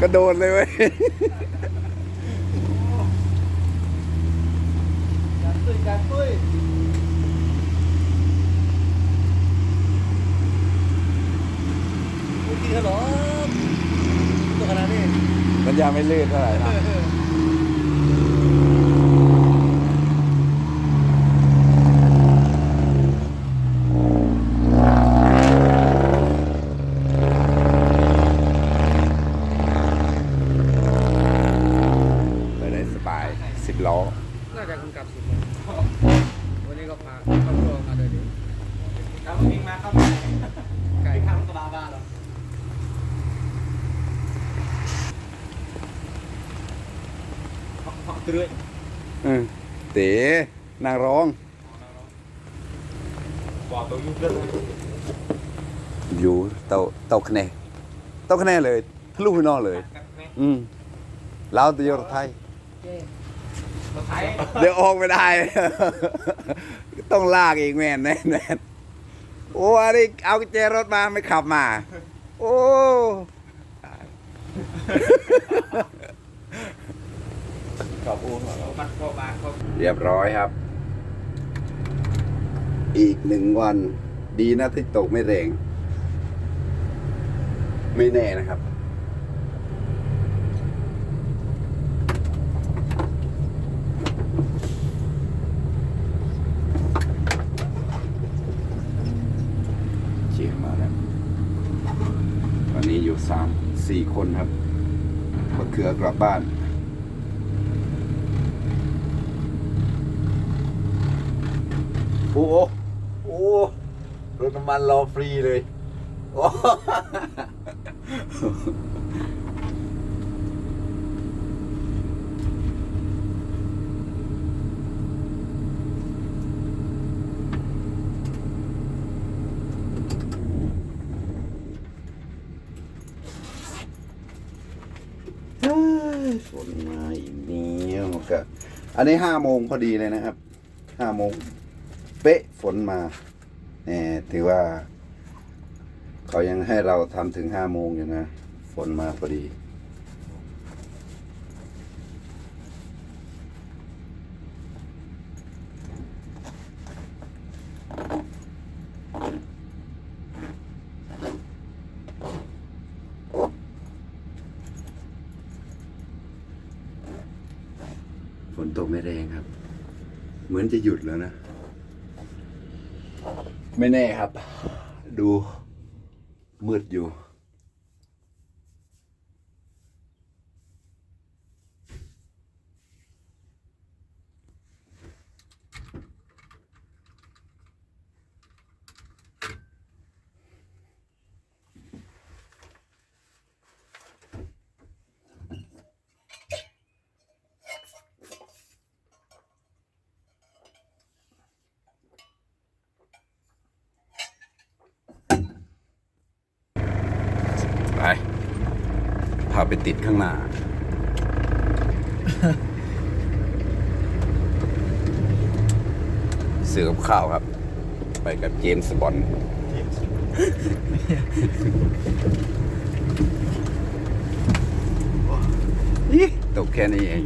กระโดดเลยเว้ยการตุ้ยการตุ้ยกูกินขนมตัวขนาดนี้มันยังไม่ลื่นเท่าไหร่นะ ไปได้สบายสิบล้อ น่าจะคุณกลับสิบโมงวันนี้ก็พาครอบครัวมาเลยดิ ครับวิ่งมาเข้าไปไก่ข้าข้างวกระบาบ้านเหรอเรื่อยอืมเต๋นางร้องบอกตัวยุ่งเรื่องอยู่เตาเตาคะแนนเตาคะแนนเลยทะลุไปนอกเลย อืมลาวตัวยรถไทยรถไทยเดี๋ยวออกไม่ได้ ต้องลากอีกแม่นแน่แน่น โอ้อันนี้เอากุญแจรถมาไม่ขับมา โอ้ขอบคุณเรามันเข้ามาเขาเรียบร้อยครับ อีกหนึ่งวัน ดีนะที่ตกไม่แรง ไม่แน่นะครับ เชียมาแล้ว ตอนนี้อยู่สามสี่คนครับมะเขือกลับบ้าน โอ้โหโอ้รถน้ำมันรอฟรีเลย โอ้ เฮ้ยฝ นมาอีกแล้วก็อันนี้ห้าโมงพอดีเลยนะครับห้าโมงเป๊ะฝนมาเนี่ยถือว่า เขายังให้เราทำถึงห้าโมงอยู่นะ ฝนมาพอดี ฝนตกไม่แรงครับ เหมือนจะหยุดแล้วนะ ไม่แน่ครับ ดูมืดอยู่ ไป พาไปติดข้างหน้า เสือกับข้าวครับ ไปกับเจมส์บอลตกแค่นี้เอง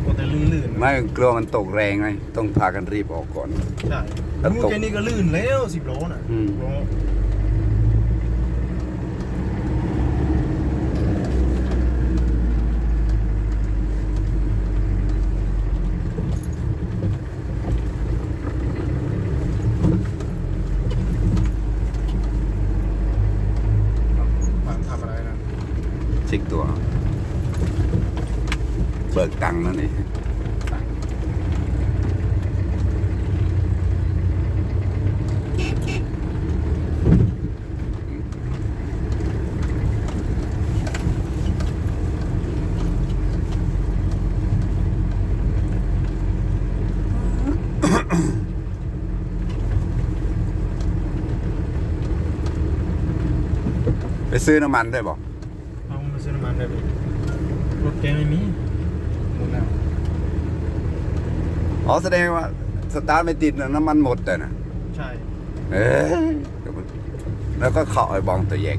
โอ้แต่ลื่นๆไม่กลัวมันตกแรงไงต้องพากันรีบออกก่อน ใช่แล้วรู้ตกแค่นี้ก็ลื่นแล้วสิบโลน่ะอืม โลทำอะไรนะ เช็คตัว เบิกตังค์นั่นเองไปซื้อน้ำมันได้บอกำมันได้ไหมรถแกไม่มีหมดแล้วอ๋อแสดงว่าสตาร์ทไม่ติดนะน้ำมันหมดแต่นะใช่เอ้ยแล้วก็เคาะไอ้บองตัวแยก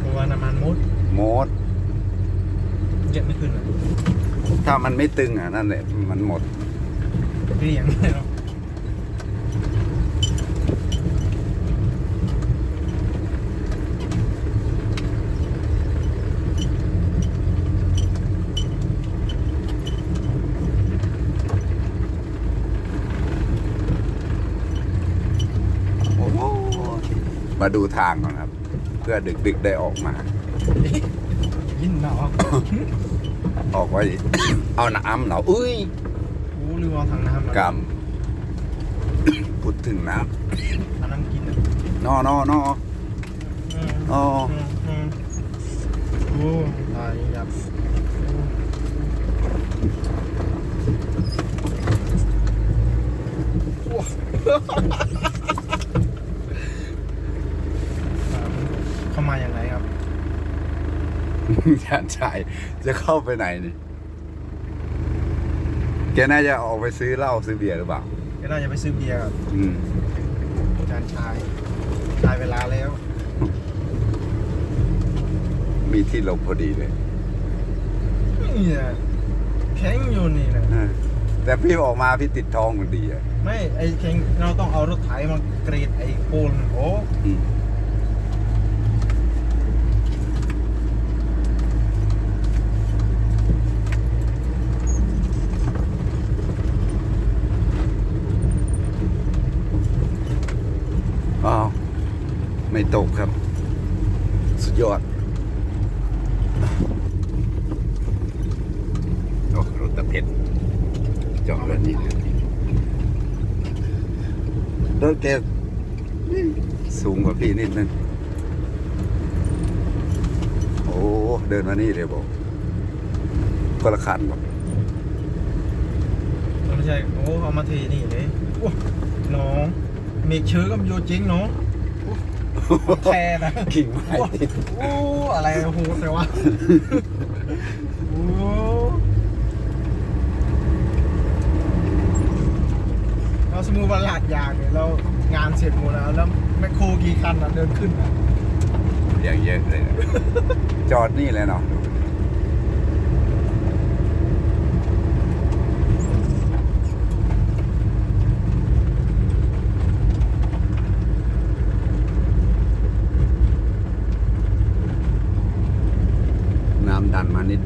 หมดราะว่าน้ำมันมดโมดเจ็บไม่ขึ้นเลยถ้ามันไม่ตึงอะนั่นแหละมันหมดเรียงเลยเนาะ โอ้โห มาดูทางก่อนครับ เพื่อดึกๆได้ออกมา ยินหนาวออกไว้ เอาน้ำเหนาอุ้ยโอ้ลืมเอาถังน้ำมากรรมพูดถึงน้เอาน้ำกินอะำนอนอนออืมอ๋ออืมอืมโอ้ตายยับโอ้เข้ามาอย่างไรครับ ชาญชายจะเข้าไปไหนนี่แกน่าจะออกไปซื้อเหล้าซื้อเบียร์หรือเปล่าก็น่าจะไปซื้อเบียร์กับอืมอาจารย์ชายชายเวลาแล้ว มีที่หลบพอดีเลยนี่นะแข็งอยู่นี่นะเออแต่พี่ออกมาพี่ติดทองมันดีอะไม่ไอ้แข็งเราต้องเอารถไถมากรีดไอ้ปูนโอ้อืมอ้าว ไม่ตกครับ สุดยอดโอ้รถตะเพ็ดจอดรถนี่รถแกสูงกว่าพี่นิดนึงโอ้ เดินมานี่เลยบอกก็ละคันบอกไม่ใช่โอ้เอามาเทนี่เลยน้องมกเชื้อกับโยจริงเนาะ แค่นะกิ่งไม้ติดโอ้อะไรโหแต่ว่าโอ้เราสมมติว่าลาดยางเนี่ยเรางานเสร็จหมดแล้ว แล้วแมคโครกี่คันอะเดินขึ้นอะอย่างเยอะเลยนะจอดนี่เลยเนาะ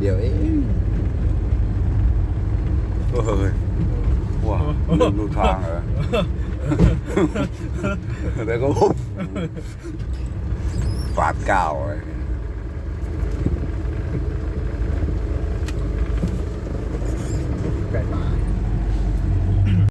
เดียวเองเออว้าวดูทางเหรอแล้วก็ฟาดก้าวอะไรไก่ตาย